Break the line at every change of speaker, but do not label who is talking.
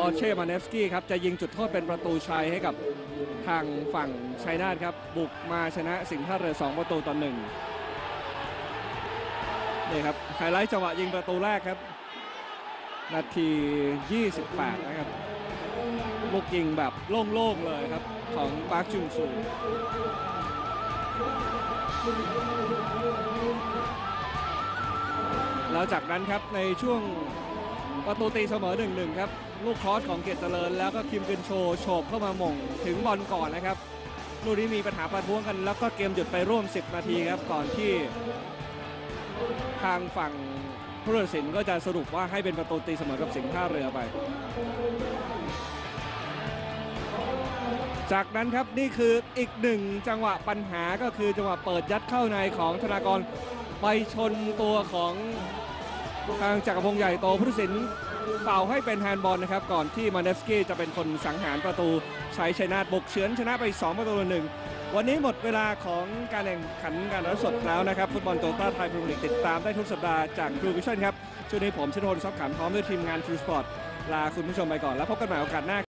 บอเช่มาเนฟสกี้ครับจะยิงจุดโทษเป็นประตูชัยให้กับทางฝั่งชัยนาทครับ บุกมาชนะสิงห์ท่าเรือ 2 ประตูต่อหนึ่งนี่ครับไฮไลท์จังหวะยิงประตูแรกครับ นาที 28 นะครับ ลูกยิงแบบโล่ง ๆ เลยครับ ของปาร์คจุงซูแล้วจากนั้นครับในช่วง ประตูตีเสมอ1-1ครับ ลูกคอสของเกียรติเจริญ แล้วก็คิมกึนโชโฉบเข้ามาหม่งถึงบอลก่อนนะครับลูกนี้มีปัญหาประท้วงกัน แล้วก็เกมหยุดไปร่วม 10 นาทีครับ ก่อนที่ ทางฝั่งผู้ตัดสินก็จะสรุปว่าให้เป็นประตูตีเสมอกับสิงห์ท่าเรือไป จากนั้นครับนี่คืออีกหนึ่งจังหวะปัญหาก็คือจังหวะเปิดยัดเข้าในของธนากรไปชนตัวของ ทางจักรพงษ์ใหญ่โตผู้ตัดสินเป่าให้เป็นแฮนด์บอลนะครับ ก่อนที่มาเนฟสกี้จะเป็นคนสังหารประตูใช้ชัยนาทบุกเฉือนชนะไป 2 ประตูหนึ่งวันนี้หมดเวลาของการแข่งขันการรับสดแล้วนะครับ ฟุตบอลโตต้าไทยพรีเมียร์ลีกติดตามได้ทุกสัปดาห์จากทรูวิชั่นครับช่วงนี้ผมชนโทนซับขันพร้อมด้วยทีมงานทรูสปอร์ตลาคุณผู้ชมไปก่อนแล้วพบกันใหม่โอกาสหน้า